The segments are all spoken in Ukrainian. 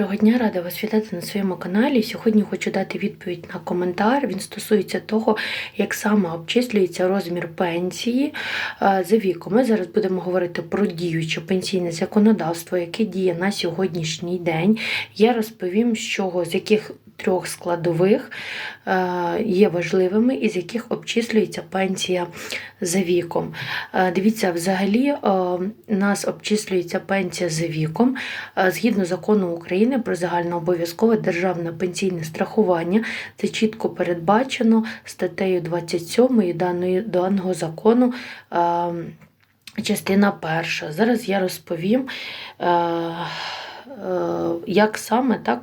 Доброго дня, рада вас вітати на своєму каналі. Сьогодні хочу дати відповідь на коментар. Він стосується того, як саме обчислюється розмір пенсії е, за віком. Ми зараз будемо говорити про діюче пенсійне законодавство, яке діє на сьогоднішній день. Я розповім, з чого з яких трьох складових е, є важливими, і з яких обчислюється пенсія за віком. Е, Дивіться, взагалі е, нас обчислюється пенсія за віком згідно закону України про загальнообов'язкове державне пенсійне страхування. Це чітко передбачено статтею 27 даної, даного закону. Частина перша. Зараз я розповім, як саме так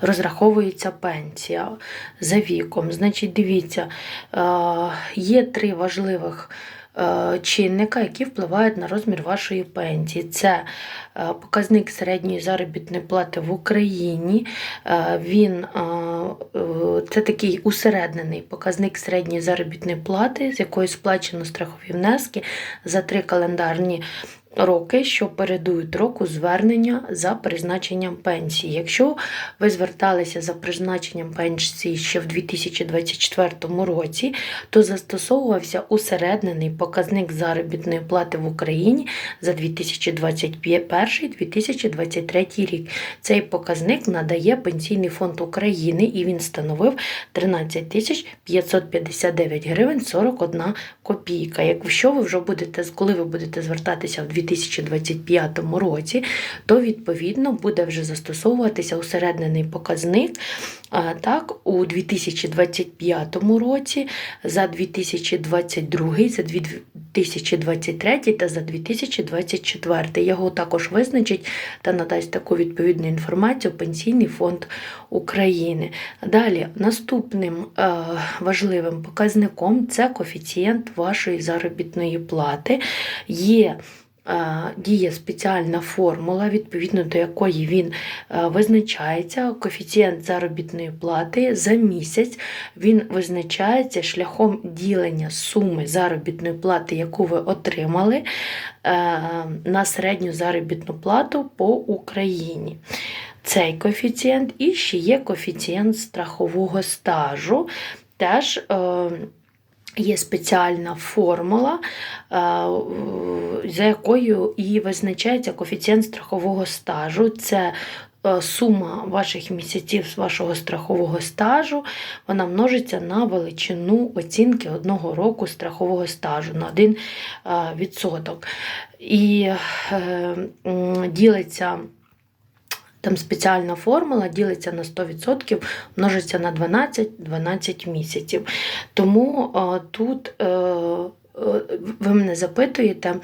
розраховується пенсія за віком. Значить, дивіться, е, є три важливих е, чинника, які впливають на розмір вашої пенсії. Це е, показник середньої заробітної плати в Україні. Він це такий усереднений показник середньої заробітної плати, з якої сплачено страхові внески за три календарні роки, що передують року звернення за призначенням пенсії. Якщо ви зверталися за призначенням пенсії ще в 2024 році, то застосовувався усереднений показник заробітної плати в Україні за 2021-2023 рік. Цей показник надає Пенсійний фонд України і він становив 13 тисяч 559 гривень 41 копійка. Якщо ви вже будете, коли ви будете звертатися в 2025 році, то відповідно буде вже застосовуватися усереднений показник. Так, у 2025 році, за 2022, за 2023 та за 2024. Його також визначить та надасть таку відповідну інформацію Пенсійний фонд України. Далі, наступним важливим показником це коефіцієнт вашої заробітної плати. Є Діє спеціальна формула, відповідно до якої він е, визначається. Коефіцієнт заробітної плати за місяць він визначається шляхом ділення суми заробітної плати, яку ви отримали е, на середню заробітну плату по Україні. Цей коефіцієнт і ще є коефіцієнт страхового стажу. Теж е, Є спеціальна формула, е, за якою і визначається коефіцієнт страхового стажу. Це е, сума ваших місяців з вашого страхового стажу, вона множиться на величину оцінки одного року страхового стажу на 1 е, відсоток. І ділиться. Там спеціальна формула ділиться на 100%, множиться на 12 12 місяців. Тому е, тут е, е, ви мене запитуєте,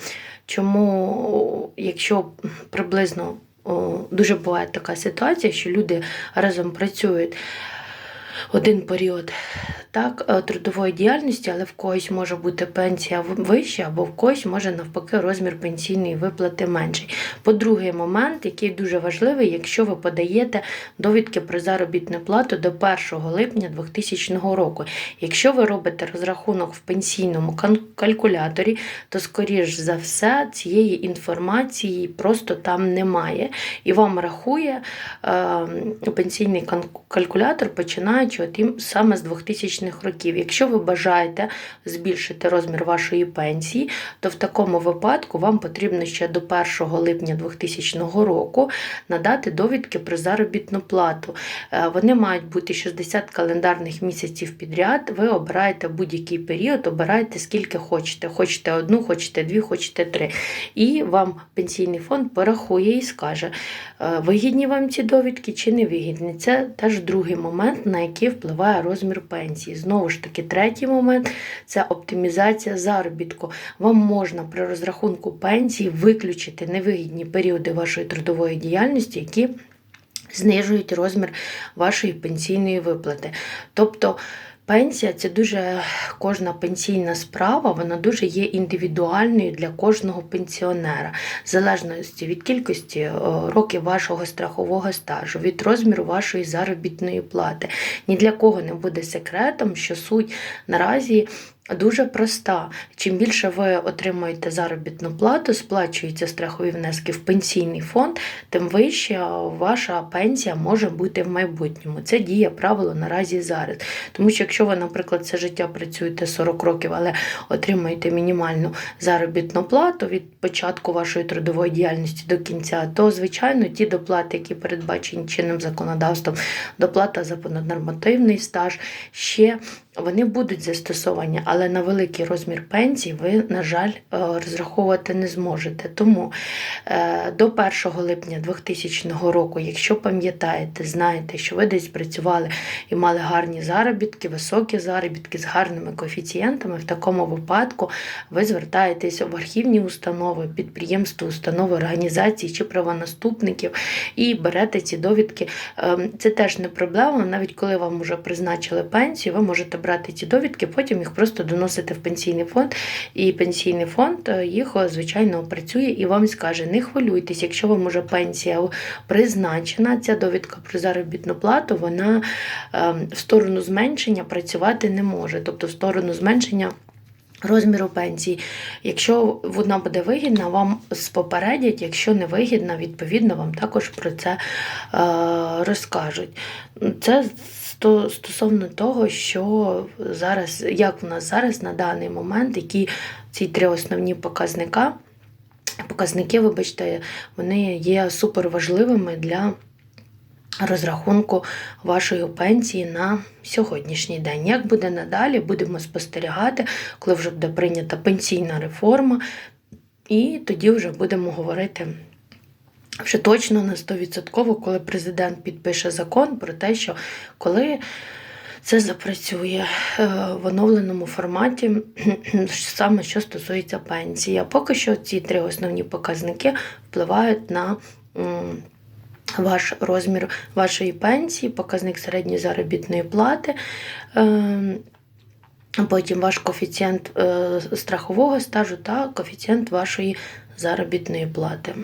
чому, якщо приблизно о, дуже буває така ситуація, що люди разом працюють один період так, е, трудової діяльності, але в когось може бути пенсія вища, або в когось може навпаки розмір пенсійної виплати менший. По-другий момент, який дуже важливий, якщо ви подаєте довідки про заробітну плату до 1 липня 2000 року. Якщо ви робите розрахунок в пенсійному калькуляторі, то, скоріш за все, цієї інформації просто там немає. І вам рахує е, пенсійний калькулятор, починаючи от саме з 2000-х років. Якщо ви бажаєте збільшити розмір вашої пенсії, то в такому випадку вам потрібно ще до 1 липня 2000 року надати довідки про заробітну плату. Е, Вони мають бути 60 календарних місяців підряд. Ви обираєте будь-який період, обираєте скільки хочете. Хочете одну, хочете дві, хочете три. І вам пенсійний фонд порахує і скаже, е, вигідні вам ці довідки чи не вигідні. Це теж другий момент, на який впливає розмір пенсії. Знову ж таки, третій момент це оптимізація заробітку. Вам можна при розрахунку пенсії виключити невигідні періоди вашої трудової діяльності, які знижують розмір вашої пенсійної виплати. Тобто Пенсія це дуже кожна пенсійна справа, вона дуже є індивідуальною для кожного пенсіонера, в залежності від кількості е, років вашого страхового стажу, від розміру вашої заробітної плати. Ні для кого не буде секретом, що суть наразі дуже проста. Чим більше ви отримуєте заробітну плату, сплачуються страхові внески в пенсійний фонд, тим вища ваша пенсія може бути в майбутньому. Це діє правило наразі зараз. Тому що якщо ви, наприклад, все життя працюєте 40 років, але отримуєте мінімальну заробітну плату від початку вашої трудової діяльності до кінця, то звичайно ті доплати, які передбачені чинним законодавством, доплата за понаднормативний стаж, ще вони будуть застосовані, але на великий розмір пенсії ви, на жаль, е, розраховувати не зможете. Тому е, до 1 липня 2000 року, якщо пам'ятаєте, знаєте, що ви десь працювали і мали гарні заробітки, високі заробітки з гарними коефіцієнтами, в такому випадку ви звертаєтеся в архівні установи, підприємства, установи, організації чи правонаступників і берете ці довідки. Ем, Це теж не проблема, навіть коли вам вже призначили пенсію, ви можете брати ці довідки, потім їх просто доносити в пенсійний фонд, і пенсійний фонд е, їх, е, звичайно, опрацює і вам скаже: не хвилюйтесь, якщо вам уже пенсія призначена, ця довідка про заробітну плату, вона ем, в сторону зменшення працювати не може, тобто в сторону зменшення. Розміру пенсії. Якщо вона буде вигідна, вам спопередять, якщо не вигідна, відповідно, вам також про це е, розкажуть. Це стосовно того, що зараз, як в нас зараз на даний момент, які ці три основні показника, показники, вибачте, вони є суперважливими для розрахунку вашої пенсії на сьогоднішній день. Як буде надалі, будемо спостерігати, коли вже буде прийнята пенсійна реформа, і тоді вже будемо говорити. Вже точно на 100%, коли президент підпише закон про те, що коли це запрацює е, в оновленому форматі, саме що стосується пенсії. А поки що ці три основні показники впливають на ваш розмір вашої пенсії, показник середньої заробітної плати. ем, Потім ваш коефіцієнт е, страхового стажу та коефіцієнт вашої заробітної плати.